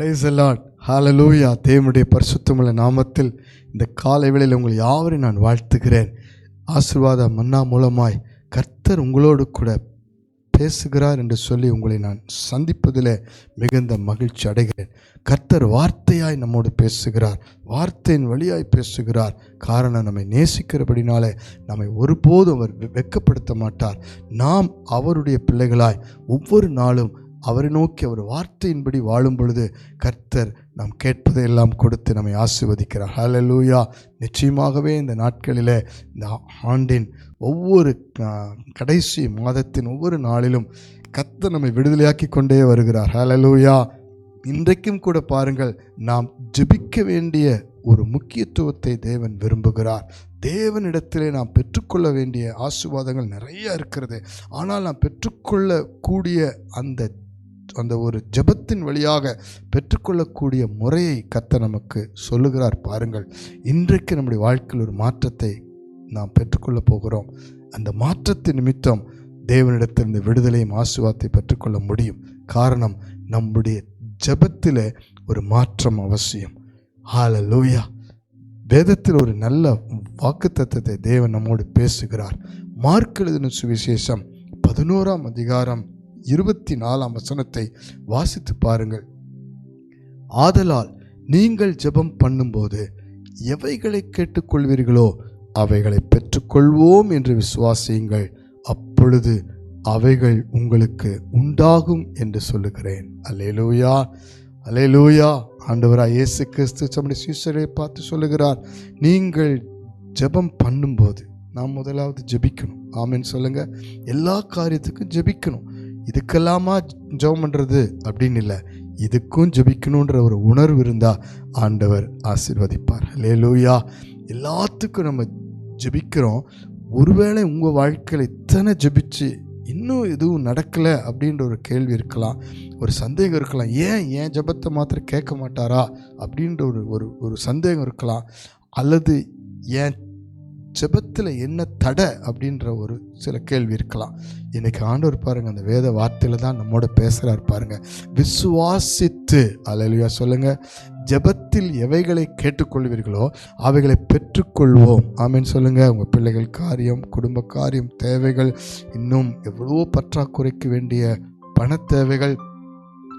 Price Lord ஹாலலூயா தேவனுடைய பரிசுத்தமுள்ள நாமத்தில் இந்த காலை வேளையில் உங்கள் யாவரையும் நான் வாழ்த்துகிறேன். ஆசிர்வாத மன்னா மூலமாய் கர்த்தர் உங்களோடு கூட பேசுகிறார் என்று சொல்லி உங்களை நான் சந்திப்பதில் மிகுந்த மகிழ்ச்சி அடைகிறேன். கர்த்தர் வார்த்தையாய் நம்மோடு பேசுகிறார். வார்த்தையின் வழியாய் பேசுகிறார். காரணம் நம்மை நேசிக்கிறபடினாலே நம்மை ஒருபோதும் அவர் வெ- வெட்கப்படுத்த மாட்டார். நாம் அவருடைய பிள்ளைகளாய் ஒவ்வொரு நாளும் அவரை நோக்கி அவர் வார்த்தையின்படி வாழும் பொழுது கர்த்தர் நாம் கேட்பதையெல்லாம் கொடுத்து நம்மை ஆசிர்வதிக்கிறார். ஹலலூயா நிச்சயமாகவே இந்த நாட்களிலே இந்த ஆண்டின் ஒவ்வொரு கடைசி மாதத்தின் ஒவ்வொரு நாளிலும் கர்த்தர் நம்மை விடுதலையாக்கி கொண்டே வருகிறார். ஹலலூயா இன்றைக்கும் கூட பாருங்கள் நாம் ஜெபிக்க வேண்டிய ஒரு முக்கியத்துவத்தை தேவன் விரும்புகிறார். தேவனிடத்திலே நாம் பெற்றுக்கொள்ள வேண்டிய ஆசீர்வாதங்கள் நிறைய இருக்கிறது. ஆனால் நாம் பெற்றுக்கொள்ளக்கூடிய அந்த அந்த ஒரு ஜெபத்தின் வழியாக பெற்றுக்கொள்ளக்கூடிய முறையை கத்த நமக்கு சொல்லுகிறார் பாருங்கள். இன்றைக்கு நம்முடைய வாழ்க்கையில் ஒரு மாற்றத்தை நாம் பெற்றுக்கொள்ளப் போகிறோம். அந்த மாற்றத்தின் நிமித்தம் தேவனிடத்திலிருந்து விடுதலையும் ஆசுவாத்தை பெற்றுக்கொள்ள முடியும். காரணம் நம்முடைய ஜெபத்தில் ஒரு மாற்றம் அவசியம். ஹalleluya வேதத்தில் ஒரு நல்ல வாக்குத்தத்தத்தை தேவன் நம்மோடு பேசுகிறார். மார்க் எழுதின சுவிசேஷம் பதினோராம் அதிகாரம் இருபத்தி நாலாம் வசனத்தை வாசித்து பாருங்கள். ஆதலால் நீங்கள் ஜெபம் பண்ணும்போது எவைகளை கேட்டுக்கொள்வீர்களோ அவைகளை பெற்றுக்கொள்வோம் என்று விசுவாசியுங்கள். அப்பொழுது அவைகள் உங்களுக்கு உண்டாகும் என்று சொல்லுகிறேன். அலேலூயா அலேலூயா ஆண்டவராக இயேசு கிறிஸ்து தம்முடைய சீசரை பார்த்து சொல்லுகிறார் நீங்கள் ஜெபம் பண்ணும்போது நாம் முதலாவது ஜெபிக்கணும். ஆமின்னு சொல்லுங்கள் எல்லா காரியத்துக்கும் ஜெபிக்கணும். இதுக்கெல்லாமா ஜெபம் பண்ணுறது அப்படின்னு இல்லை. இதுக்கும் ஜெபிக்கணுன்ற ஒரு உணர்வு இருந்தால் ஆண்டவர் ஆசிர்வதிப்பார். லேலூயா எல்லாத்துக்கும் நம்ம ஜெபிக்கிறோம். ஒருவேளை உங்கள் வாழ்க்கையில் இத்தனை ஜெபிச்சு இன்னும் எதுவும் நடக்கலை அப்படின்ற ஒரு கேள்வி இருக்கலாம். ஒரு சந்தேகம் இருக்கலாம். ஏன் ஏன் ஜெபத்தை மாத்திரம் கேட்க மாட்டாரா அப்படின்ற ஒரு ஒரு ஒரு சந்தேகம் இருக்கலாம். அல்லது ஏன் ஜெபத்தில் என்ன தடை அப்படின்ற ஒரு சில கேள்வி இருக்கலாம். இன்னைக்கு ஆண்டவர் பாருங்க அந்த வேத வார்த்தையில் தான் நம்மோட பேசுகிறார் பாருங்க. விசுவாசித்து அல்லையா சொல்லுங்க. ஜெபத்தில் எவைகளை கேட்டுக்கொள்வீர்களோ அவைகளை பெற்றுக்கொள்வோம். ஆமீன் சொல்லுங்க. உங்கள் பிள்ளைகள் காரியம் குடும்ப காரியம் தேவைகள் இன்னும் எவ்வளவோ பற்றாக்குறைக்கு வேண்டிய பண தேவைகள்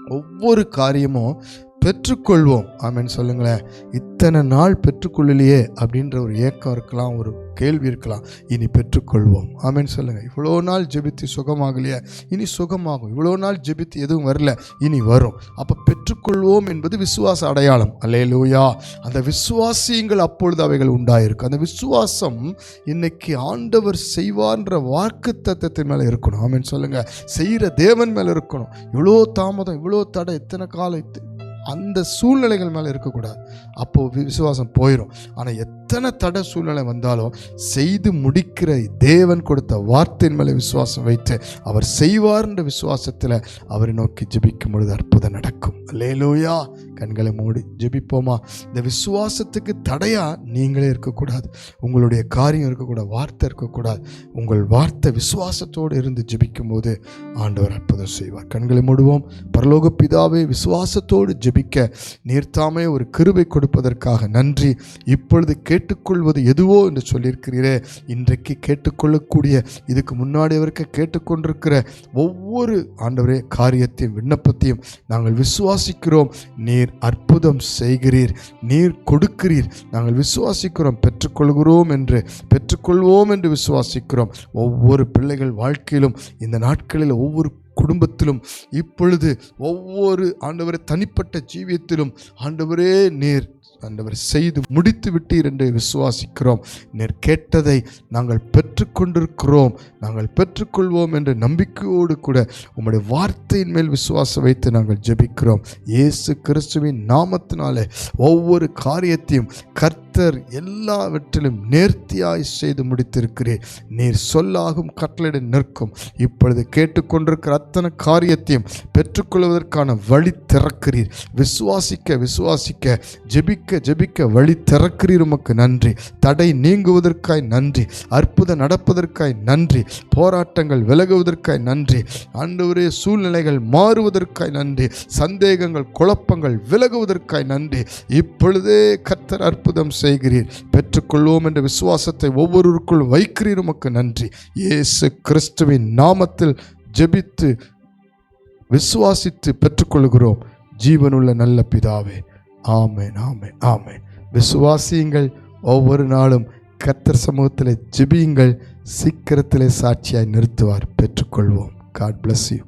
ஒவ்வொரு காரியமும் பெற்றுக்கொள்வோம். ஆமேன்னு சொல்லுங்களேன். இத்தனை நாள் பெற்றுக்கொள்ளலையே அப்படின்ற ஒரு ஏக்கம் இருக்கலாம் ஒரு கேள்வி இருக்கலாம். இனி பெற்றுக்கொள்வோம். ஆமேன்னு சொல்லுங்கள் இவ்வளோ நாள் ஜெபித்து சுகமாகலையே. இனி சுகமாகும். இவ்வளோ நாள் ஜெபித்து எதுவும் வரல. இனி வரும். அப்போ பெற்றுக்கொள்வோம் என்பது விசுவாச அடையாளம். அல்லேலூயா. அந்த விசுவாசியங்கள் அப்பொழுது அவைகள் உண்டாயிருக்கு. அந்த விசுவாசம் இன்னைக்கு ஆண்டவர் செய்வார்ன்ற வாக்கு தத்தத்தின் மேலே இருக்கணும். ஆமேன்னு சொல்லுங்கள் செய்கிற தேவன் மேலே இருக்கணும். இவ்வளோ தாமதம் இவ்வளோ தடை இத்தனை காலம் இத்து- அந்த சூழ்நிலைகள் மேலே இருக்கக்கூடாது. அப்போது விசுவாசம் போயிடும் ஆனால் எத்தனை தடை சூழ்நிலை வந்தாலும் செய்து முடிக்கிற தேவன் கொடுத்த வார்த்தையின் மேலே விசுவாசம் வைத்து அவர் செய்வார்ன்ற விசுவாசத்தில் அவரை நோக்கி ஜெபிக்கும் பொழுது அற்புதம் நடக்கும். லேலோயா கண்களை மூடி ஜெபிப்போமா. இந்த விசுவாசத்துக்கு தடையாக நீங்களே இருக்கக்கூடாது. உங்களுடைய காரியம் இருக்கக்கூடாது. வார்த்தை இருக்கக்கூடாது. உங்கள் வார்த்தை விசுவாசத்தோடு இருந்து ஜெபிக்கும் போது ஆண்டவர் அற்புதம் செய்வார். கண்களை மூடுவோம். பரலோக பிதாவே விசுவாசத்தோடு ஜெபி ஜெபிக்க நீர்த்தாமே ஒரு கிருபை கொடுப்பதற்காக நன்றி. இப்பொழுது கேட்டுக்கொள்வது எதுவோ என்று சொல்லியிருக்கிறீரே. இன்றைக்கு கேட்டுக்கொள்ளக்கூடிய இதுக்கு முன்னாடி வரைக்கும் கேட்டுக்கொண்டிருக்கிற ஒவ்வொரு ஆண்டவரே காரியத்தையும் விண்ணப்பத்தையும் நாங்கள் விசுவாசிக்கிறோம். நீர் அற்புதம் செய்கிறீர் நீர் கொடுக்கிறீர். நாங்கள் விசுவாசிக்கிறோம் பெற்றுக்கொள்கிறோம் என்று பெற்றுக்கொள்வோம் என்று விசுவாசிக்கிறோம். ஒவ்வொரு பிள்ளைகள் வாழ்க்கையிலும் இந்த நாட்களில் ஒவ்வொரு குடும்பத்திலும் இப்பொழுது ஒவ்வொரு ஆண்டவரே தனிப்பட்ட ஜீவியத்திலும் ஆண்டவரே நேர் ஆண்டவர் செய்து முடித்து விட்டீர் என்று விசுவாசிக்கிறோம். நேர் கேட்டதை நாங்கள் பெற்றுக்கொண்டிருக்கிறோம். நாங்கள் பெற்றுக்கொள்வோம் என்ற நம்பிக்கையோடு கூட உங்களுடைய வார்த்தையின் மேல் விசுவாசம் வைத்து நாங்கள் ஜெபிக்கிறோம். இயேசு கிறிஸ்துவின் நாமத்தினாலே ஒவ்வொரு காரியத்தையும் கர்த்த கர்த்தர் எல்லாவற்றிலும் நேர்த்தியாய் செய்து முடித்திருக்கிறீர் நீர் சொல்லாகும் கட்டளையிட நிற்கும். இப்பொழுது கேட்டுக்கொண்டிருக்கிற அத்தனை காரியத்தையும் பெற்றுக்கொள்வதற்கான வழி திறக்கிறீர். விசுவாசிக்க விசுவாசிக்க ஜெபிக்க ஜெபிக்க வழி திறக்கிறீர் உமக்கு நன்றி. தடை நீங்குவதற்காய் நன்றி. அற்புதம் நடப்பதற்காய் நன்றி. போராட்டங்கள் விலகுவதற்காய் நன்றி. ஆண்டவரே சூழ்நிலைகள் மாறுவதற்காய் நன்றி. சந்தேகங்கள் குழப்பங்கள் விலகுவதற்காய் நன்றி. இப்பொழுதே கர்த்தர் அற்புதம் செய்கிறீர். பெற்றுக்கொள்வோம் என்ற விசுவாசத்தை ஒவ்வொருவருக்குள் வைக்கிறீர். உமக்கு நன்றி. இயேசு கிறிஸ்துவின் நாமத்தில் ஜெபித்து விசுவாசித்து பெற்றுக்கொள்கிறோம். ஜீவனுள்ள நல்ல பிதாவே. ஆமேன் ஆமேன் ஆமேன். விசுவாசியுங்கள். ஒவ்வொரு நாளும் கத்தர் சமூகத்தில் ஜெபியுங்கள். சீக்கிரத்திலே சாட்சியாய் நிறுத்துவார். பெற்றுக்கொள்வோம். God bless you